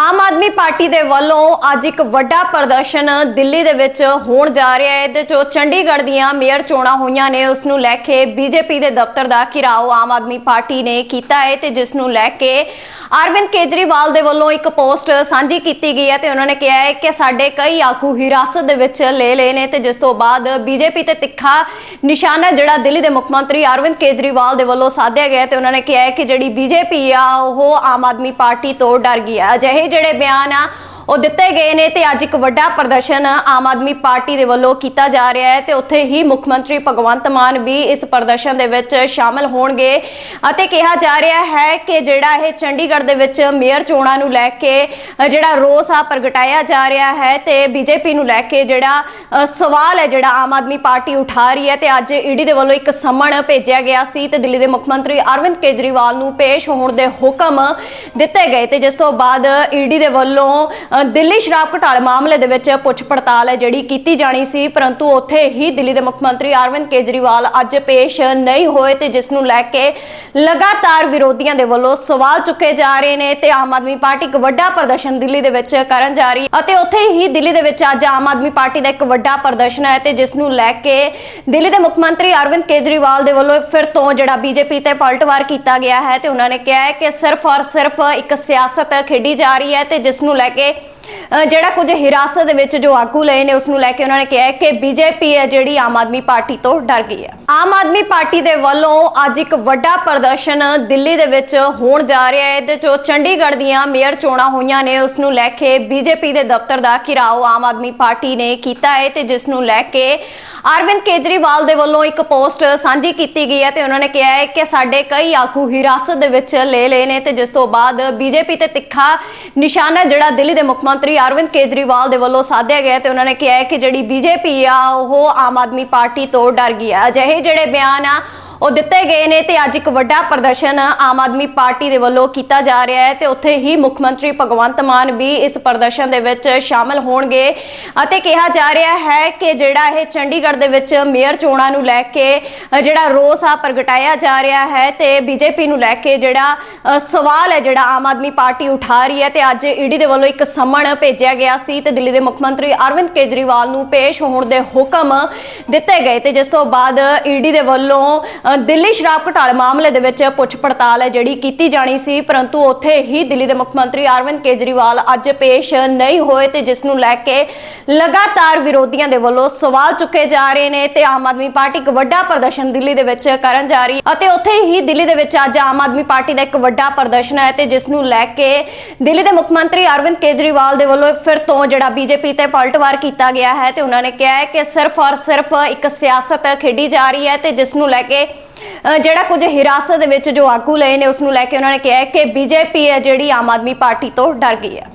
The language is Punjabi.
ਆਮ ਆਦਮੀ ਪਾਰਟੀ ਦੇ ਵੱਲੋਂ ਅੱਜ ਇੱਕ ਵੱਡਾ ਪ੍ਰਦਰਸ਼ਨ ਦਿੱਲੀ ਦੇ ਵਿੱਚ ਹੋਣ ਜਾ ਰਿਹਾ ਹੈ। ਇਹਦੇ ਜੋ ਚੰਡੀਗੜ੍ਹ ਦੀਆਂ ਮੇਅਰ ਚੋਣਾਂ ਹੋਈਆਂ ਨੇ। ਉਸ ਨੂੰ ਲੈ ਕੇ ਬੀਜੇਪੀ ਦੇ ਦਫ਼ਤਰ ਦਾ ਘਿਰਾਓ ਆਮ ਆਦਮੀ ਪਾਰਟੀ ਨੇ ਕੀਤਾ ਹੈ ਤੇ ਜਿਸ ਨੂੰ ਲੈ ਕੇ ਅਰਵਿੰਦ ਕੇਜਰੀਵਾਲ ਦੇ ਵੱਲੋਂ ਇੱਕ ਪੋਸਟ ਸਾਂਝੀ ਕੀਤੀ ਗਈ ਹੈ ਤੇ ਉਹਨਾਂ ਨੇ ਕਿਹਾ ਹੈ ਕਿ ਸਾਡੇ ਕਈ ਆਗੂ ਹਿਰਾਸਤ ਦੇ ਵਿੱਚ ਲੈ ਲਏ ਨੇ ਤੇ ਜਿਸ ਤੋਂ ਬਾਅਦ ਬੀਜੇਪੀ ਤੇ ਤਿੱਖਾ ਨਿਸ਼ਾਨਾ ਜਿਹੜਾ ਦਿੱਲੀ ਦੇ ਮੁੱਖ ਮੰਤਰੀ ਅਰਵਿੰਦ ਕੇਜਰੀਵਾਲ ਦੇ ਵੱਲੋਂ ਸਾਧਿਆ ਗਿਆ ਹੈ ਤੇ ਉਹਨਾਂ ਨੇ ਕਿਹਾ ਹੈ ਕਿ ਜਿਹੜੀ ਬੀਜੇਪੀ ਆ ਉਹ ਆਮ ਆਦਮੀ ਪਾਰਟੀ ਤੋਂ ਡਰ ਗਈ ਹੈ। ਅਜਿਹੇ ਜਿਹੜੇ ਬਿਆਨ ਆ ਉਹ ਦਿੱਤੇ ਗਏ ਨੇ ਤੇ ਅੱਜ ਇੱਕ ਵੱਡਾ ਪ੍ਰਦਰਸ਼ਨ ਆਮ ਆਦਮੀ ਪਾਰਟੀ ਦੇ ਵੱਲੋਂ ਕੀਤਾ ਜਾ ਰਿਹਾ ਹੈ ਤੇ ਉੱਥੇ ਹੀ ਮੁੱਖ ਮੰਤਰੀ ਭਗਵੰਤ ਮਾਨ ਵੀ ਇਸ ਪ੍ਰਦਰਸ਼ਨ ਦੇ ਵਿੱਚ ਸ਼ਾਮਲ ਹੋਣਗੇ ਅਤੇ ਕਿਹਾ ਜਾ ਰਿਹਾ ਹੈ ਕਿ ਜਿਹੜਾ ਇਹ ਚੰਡੀਗੜ੍ਹ ਦੇ ਵਿੱਚ ਮੇਅਰ ਚੋਣਾਂ ਨੂੰ ਲੈ ਕੇ ਜਿਹੜਾ ਰੋਸ ਆ ਪ੍ਰਗਟਾਇਆ ਜਾ ਰਿਹਾ ਹੈ ਤੇ ਬੀਜੇਪੀ ਨੂੰ ਲੈ ਕੇ ਜਿਹੜਾ ਸਵਾਲ ਹੈ ਜਿਹੜਾ ਆਮ ਆਦਮੀ ਪਾਰਟੀ ਉਠਾ ਰਹੀ ਹੈ ਤੇ ਅੱਜ ਈਡੀ ਦੇ ਵੱਲੋਂ ਇੱਕ ਸਮਣ ਭੇਜਿਆ ਗਿਆ ਸੀ ਤੇ ਦਿੱਲੀ ਦੇ ਮੁੱਖ ਮੰਤਰੀ ਅਰਵਿੰਦ ਕੇਜਰੀਵਾਲ ਨੂੰ ਪੇਸ਼ ਹੋਣ ਦੇ ਹੁਕਮ ਦਿੱਤੇ ਗਏ ਤੇ ਜਿਸ ਤੋਂ ਬਾਅਦ ਈਡੀ ਦੇ ਵੱਲੋਂ ਦਿੱਲੀ ਸ਼ਰਾਬ ਘੁਟਾਲੇ ਮਾਮਲੇ ਦੇ ਵਿੱਚ ਪੁੱਛ ਪੜਤਾਲ ਹੈ ਜਿਹੜੀ ਕੀਤੀ ਜਾਣੀ ਸੀ, ਪਰੰਤੂ ਉੱਥੇ ਹੀ ਦਿੱਲੀ ਦੇ ਮੁੱਖ ਮੰਤਰੀ ਅਰਵਿੰਦ ਕੇਜਰੀਵਾਲ ਅੱਜ ਪੇਸ਼ ਨਹੀਂ ਹੋਏ ਤੇ ਜਿਸ ਨੂੰ ਲੈ ਕੇ ਲਗਾਤਾਰ ਵਿਰੋਧੀਆਂ ਦੇ ਵੱਲੋਂ ਸਵਾਲ ਚੁੱਕੇ ਜਾ ਰਹੇ ਨੇ ਤੇ ਆਮ ਆਦਮੀ ਪਾਰਟੀ ਇੱਕ ਵੱਡਾ ਪ੍ਰਦਰਸ਼ਨ ਦਿੱਲੀ ਦੇ ਵਿੱਚ ਕਰਨ ਜਾ ਰਹੀ ਅਤੇ ਉੱਥੇ ਹੀ ਦਿੱਲੀ ਦੇ ਵਿੱਚ ਅੱਜ ਆਮ ਆਦਮੀ ਪਾਰਟੀ ਦਾ ਇੱਕ ਵੱਡਾ ਪ੍ਰਦਰਸ਼ਨ ਹੈ ਤੇ ਜਿਸ ਨੂੰ ਲੈ ਕੇ ਦਿੱਲੀ ਦੇ ਮੁੱਖ ਮੰਤਰੀ ਅਰਵਿੰਦ ਕੇਜਰੀਵਾਲ ਦੇ ਵੱਲੋਂ ਫਿਰ ਤੋਂ ਜਿਹੜਾ ਬੀਜੇਪੀ ਤੇ ਪਲਟਵਾਰ ਕੀਤਾ ਗਿਆ ਹੈ ਤੇ ਉਹਨਾਂ ਨੇ ਕਿਹਾ ਹੈ ਕਿ ਸਿਰਫ ਔਰ ਸਿਰਫ ਇੱਕ ਸਿਆਸਤ ਖੇਡੀ ਜਾ ਰਹੀ ਹੈ ਤੇ ਜਿਸ ਨੂੰ ਲੈ ਕੇ ਜਿਹੜਾ ਕੁਝ ਹਿਰਾਸਤ ਦੇ ਵਿੱਚ ਜੋ ਆਗੂ ਲਏ ਨੇ ਉਸ ਨੂੰ ਲੈ ਕੇ ਉਹਨਾਂ ਨੇ ਕਿਹਾ ਕਿ ਬੀਜੇਪੀ ਹੈ ਜਿਹੜੀ ਆਮ ਆਦਮੀ ਪਾਰਟੀ ਤੋਂ ਡਰ ਗਈ ਹੈ। ਆਮ ਆਦਮੀ ਪਾਰਟੀ ਦੇ ਵੱਲੋਂ ਅੱਜ ਇੱਕ ਵੱਡਾ ਪ੍ਰਦਰਸ਼ਨ ਦਿੱਲੀ ਦੇ ਵਿੱਚ ਹੋਣ ਜਾ ਰਿਹਾ ਹੈ। ਇਹਦੇ ਚੋਂ ਚੰਡੀਗੜ੍ਹ ਦੀਆਂ ਮੇਅਰ ਚੋਣਾਂ ਹੋਈਆਂ ਨੇ ਉਸ ਨੂੰ ਲੈ ਕੇ ਬੀਜੇਪੀ ਦੇ ਦਫ਼ਤਰ ਦਾ ਘਿਰਾਓ ਆਮ ਆਦਮੀ ਪਾਰਟੀ ਨੇ ਕੀਤਾ ਹੈ ਤੇ ਜਿਸ ਨੂੰ ਲੈ ਕੇ ਅਰਵਿੰਦ ਕੇਜਰੀਵਾਲ ਦੇ ਵੱਲੋਂ ਇੱਕ ਪੋਸਟ ਸਾਂਝੀ ਕੀਤੀ ਗਈ ਹੈ ਤੇ ਉਹਨਾਂ ਨੇ ਕਿਹਾ ਹੈ ਕਿ ਸਾਡੇ ਕਈ ਆਗੂ ਹਿਰਾਸਤ ਦੇ ਵਿੱਚ ਲੈ ਲਏ ਨੇ ਤੇ ਜਿਸ ਤੋਂ ਬਾਅਦ ਬੀਜੇਪੀ ਤੇ ਤਿੱਖਾ ਨਿਸ਼ਾਨਾ ਜਿਹੜਾ ਦਿੱਲੀ ਦੇ ਮੁੱਖ ਮੰਤਰੀ ਅਰਵਿੰਦ ਕੇਜਰੀਵਾਲ ਦੇ ਵੱਲੋਂ ਸਾਧਿਆ ਗਿਆ ਹੈ ਤੇ ਉਹਨਾਂ ਨੇ ਕਿਹਾ ਹੈ ਕਿ ਜਿਹੜੀ ਬੀਜੇਪੀ ਆ ਉਹ ਆਮ ਆਦਮੀ ਪਾਰਟੀ ਤੋਂ ਡਰ ਗਈ ਹੈ। ਅਜਿਹੇ ਜਿਹੜੇ ਬਿਆਨ ਆ ਉਹ ਦਿੱਤੇ ਗਏ ਨੇ ਤੇ ਅੱਜ ਇੱਕ ਵੱਡਾ ਪ੍ਰਦਰਸ਼ਨ ਆਮ ਆਦਮੀ ਪਾਰਟੀ ਦੇ ਵੱਲੋਂ ਕੀਤਾ ਜਾ ਰਿਹਾ ਹੈ ਤੇ ਉੱਥੇ ਹੀ ਮੁੱਖ ਮੰਤਰੀ ਭਗਵੰਤ ਮਾਨ ਵੀ ਇਸ ਪ੍ਰਦਰਸ਼ਨ ਦੇ ਵਿੱਚ ਸ਼ਾਮਲ ਹੋਣਗੇ ਅਤੇ ਕਿਹਾ ਜਾ ਰਿਹਾ ਹੈ ਕਿ ਜਿਹੜਾ ਇਹ ਚੰਡੀਗੜ੍ਹ ਦੇ ਵਿੱਚ ਮੇਅਰ ਚੋਣਾਂ ਨੂੰ ਲੈ ਕੇ ਜਿਹੜਾ ਰੋਸ ਆ ਪ੍ਰਗਟਾਇਆ ਜਾ ਰਿਹਾ ਹੈ ਤੇ ਬੀਜੇਪੀ ਨੂੰ ਲੈ ਕੇ ਜਿਹੜਾ ਸਵਾਲ ਹੈ ਜਿਹੜਾ ਆਮ ਆਦਮੀ ਪਾਰਟੀ ਉਠਾ ਰਹੀ ਹੈ ਤੇ ਅੱਜ ਈਡੀ ਦੇ ਵੱਲੋਂ ਇੱਕ ਸਮਣ ਭੇਜਿਆ ਗਿਆ ਸੀ ਤੇ ਦਿੱਲੀ ਦੇ ਮੁੱਖ ਮੰਤਰੀ ਅਰਵਿੰਦ ਕੇਜਰੀਵਾਲ ਨੂੰ ਪੇਸ਼ ਹੋਣ ਦੇ ਹੁਕਮ ਦਿੱਤੇ ਗਏ ਤੇ ਜਿਸ ਤੋਂ ਬਾਅਦ ਈਡੀ ਦੇ ਵੱਲੋਂ ਦਿੱਲੀ ਸ਼ਰਾਬ ਘੁਟਾਲੇ ਮਾਮਲੇ ਦੇ ਵਿੱਚ ਪੁੱਛ ਪੜਤਾਲ ਹੈ, ਜਿਹੜੀ ਕੀਤੀ ਜਾਣੀ ਸੀ, ਪਰੰਤੂ ਉੱਥੇ ਹੀ ਦਿੱਲੀ ਦੇ ਮੁੱਖ ਮੰਤਰੀ ਅਰਵਿੰਦ ਕੇਜਰੀਵਾਲ ਅੱਜ ਪੇਸ਼ ਨਹੀਂ ਹੋਏ ਤੇ ਜਿਸ ਨੂੰ ਲੈ ਕੇ ਲਗਾਤਾਰ ਵਿਰੋਧੀਆਂ ਦੇ ਵੱਲੋਂ ਸਵਾਲ ਚੁੱਕੇ ਜਾ ਰਹੇ ਨੇ ਤੇ ਆਮ ਆਦਮੀ ਪਾਰਟੀ ਇੱਕ ਵੱਡਾ ਪ੍ਰਦਰਸ਼ਨ ਦਿੱਲੀ ਦੇ ਵਿੱਚ ਕਰਨ ਜਾ ਰਹੀ ਅਤੇ ਉੱਥੇ ਹੀ ਦਿੱਲੀ ਦੇ ਵਿੱਚ ਅੱਜ ਆਮ ਆਦਮੀ ਪਾਰਟੀ ਦਾ ਇੱਕ ਵੱਡਾ ਪ੍ਰਦਰਸ਼ਨ ਹੈ ਤੇ ਜਿਸ ਨੂੰ ਲੈ ਕੇ ਦਿੱਲੀ ਦੇ ਮੁੱਖ ਮੰਤਰੀ ਅਰਵਿੰਦ ਕੇਜਰੀਵਾਲ ਦੇ ਵੱਲੋਂ ਫਿਰ ਤੋਂ ਜਿਹੜਾ ਬੀਜੇਪੀ ਤੇ ਪਲਟਵਾਰ ਕੀਤਾ ਗਿਆ ਹੈ ਤੇ ਉਹਨਾਂ ਨੇ ਕਿਹਾ ਹੈ ਕਿ ਸਿਰਫ ਔਰ ਸਿਰਫ ਇੱਕ ਸਿਆਸਤ ਖੇਡੀ ਜਾ ਰਹੀ ਹੈ ਤੇ ਜਿਸ ਨੂੰ ਲੈ ਕੇ ਜਿਹੜਾ ਕੁਝ ਹਿਰਾਸਤ ਦੇ ਵਿੱਚ ਜੋ ਆਗੂ ਲਏ ਨੇ, ਉਸ ਨੂੰ ਲੈ ਕੇ ਉਹਨਾਂ ਨੇ ਕਿਹਾ ਹੈ ਕਿ ਬੀਜੇਪੀ ਹੈ ਜਿਹੜੀ ਆਮ ਆਦਮੀ ਪਾਰਟੀ ਤੋਂ ਡਰ ਗਈ ਹੈ।